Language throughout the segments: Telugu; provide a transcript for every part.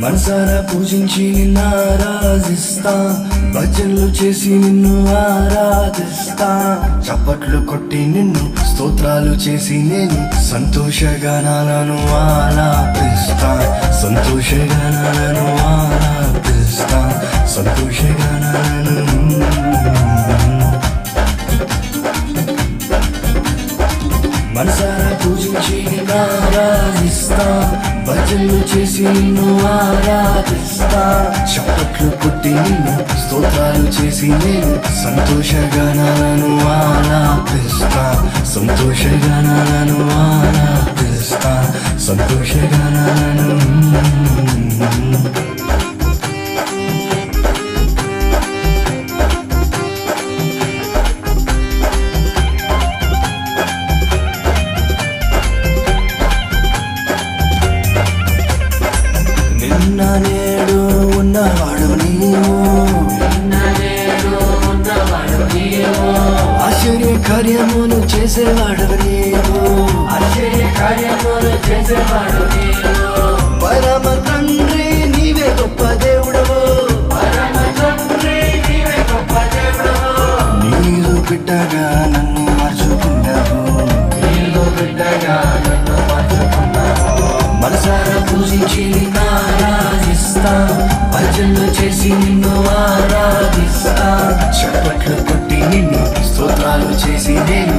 మనసారా పూజించి నిన్ను ఆరాధిస్తా. భజనలు చేసి నిన్ను ఆరాధిస్తా. చప్పట్లు కొట్టి నిన్ను స్తోత్రాలు చేసి నేను సంతోషగానాలను ఆలాపిస్తా సంతోషగానాలను ఆలాపిస్తా సంతోషగానాలను మనసారా పూజించి ఆరాధిస్తా భజనలు చేసి నిన్ను ఆరాధిస్తా. చప్పట్లు కొట్టి నిన్ను స్తోత్రాలు చేసి నేను సంతోషగానాలను ఆలాపిస్తా సంతోషగానాలను ఆలాపిస్తా సంతోషగానాలను కార్యములు చేసేవాడు నీవు. పరమ తండ్రి నీవే గొప్ప దేవుడవు. పరమ తండ్రి నీవే గొప్ప దేవుడవు. నీరు బిడ్డగా నన్ను మార్చుకున్నావు. నీలో బిడ్డగా నన్ను మార్చుకున్నావు. మనసారా పూజించి నిన్ను ఆరాధిస్తా. భజనలు చేసి నిన్ను ఆరాధిస్తా. చప్పట్లు కొట్టి నిన్ను స్తోత్రాలు చేసి నేను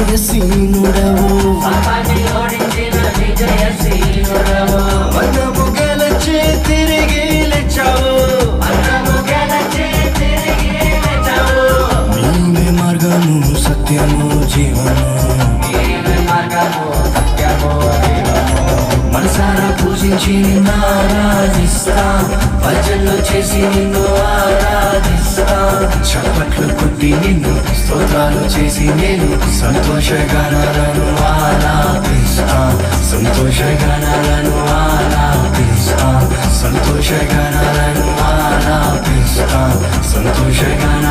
విజయసీనుడవు పాపాన్ని గెలచి తిరిగి లేచావు. నీవే మార్గము సత్యము జీవము. మనసారా పూజించి నిన్ను ఆరాధిస్తా. భజనలు చేసి నిన్ను ఆరా స్తుతి నిన్ను స్తోత్రాలు చేసి నేను సంతోషగణలను ఆరాధిస్తా సంతోషగణలను ఆరాధిస్తా సంతోషగణలను ఆరాధిస్తా సంతోషగణ